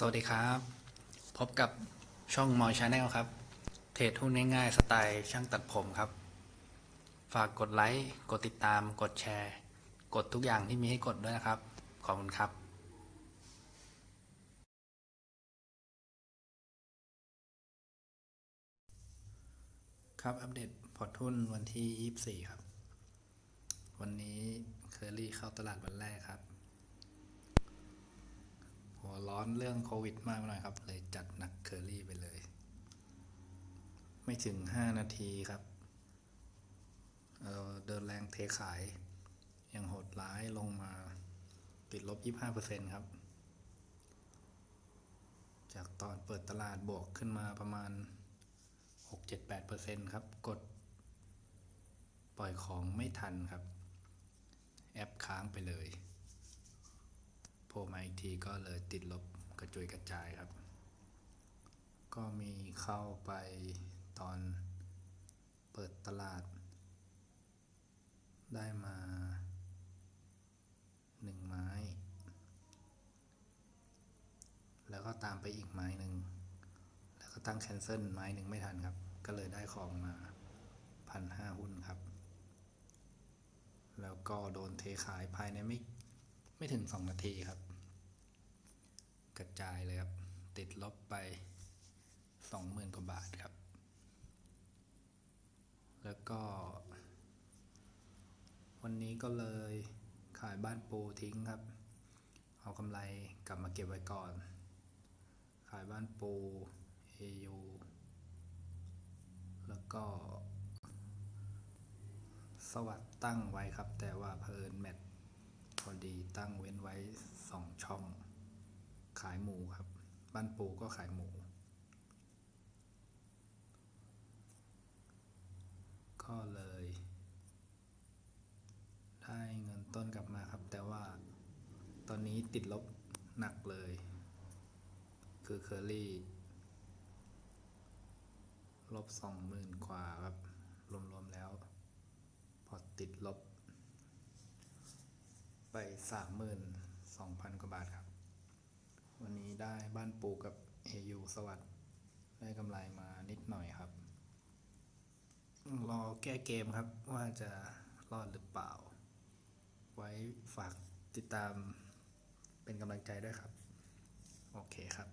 สวัสดีครับ พบกับช่องมอยชาแนลครับ เทรดหุ้นง่ายๆ สไตล์ช่างตัดผมครับ ฝากกดไลค์ กดติดตาม กดแชร์ กดทุกอย่างที่มีให้กดด้วยนะครับ ขอบคุณครับ ครับ อัปเดตพอร์ตหุ้นวันที่ 24 ครับ วันนี้เคอรี่เข้าตลาดวันแรกครับ ร้อนเรื่องโควิดมากไปหน่อยครับ เลยจัดหนักเคอรี่ไปเลย ไม่ถึง 5 นาทีครับเอ่อเดินแรงเทขายยังโหดร้ายลงมาติดลบ 25%ครับ จากตอนเปิดตลาดบวกขึ้นมาประมาณ 6-7-8%ครับ กด ปล่อยของไม่ทันครับ แอปค้างไปเลย ล่มาอีกทีก็เลยติดลบกระจุยกระจายครับ ก็มีเข้าไปตอนเปิดตลาด ได้มาหนึ่งไม้ แล้วก็ตามไปอีกไม้หนึ่ง แล้วก็ตั้งแคนเซิลไม้หนึ่งไม่ทันครับ ก็เลยได้ของมาพันห้าหุ้นครับ แล้วก็โดนเทขายภายในไม่ไม่ถึงสองนาทีครับ กระจายเลยครับ ติดลบไปสองหมื่นกว่าบาทครับ แล้วก็ วันนี้ก็เลยขายบ้านปูทิ้งครับ เอากำไรกลับมาเก็บไว้ก่อน ขายบ้านปู AU แล้วก็ สวัสดตั้งไว้ครับ แต่ว่าเพอิญแมทพอดีตั้งเว้นไว้สองช่อง ขายหมูครับ บ้านปูก็ขายหมู ก็เลย ได้เงินต้นกลับมาครับ แต่ว่าตอนนี้ติดลบหนักเลย คือเคอรี่ลบสองหมื่นกว่าครับ รวม ๆ แล้ว พอติดลบ ไปสามหมื่นสองพันกว่าบาทครับ วันนี้ได้บ้านปูกับ AU สวัสด์ได้กำไรมานิดหน่อยครับ รอแก้เกมครับว่าจะรอดหรือเปล่า ไว้ฝากติดตามเป็นกำลังใจด้วยครับ โอเคครับ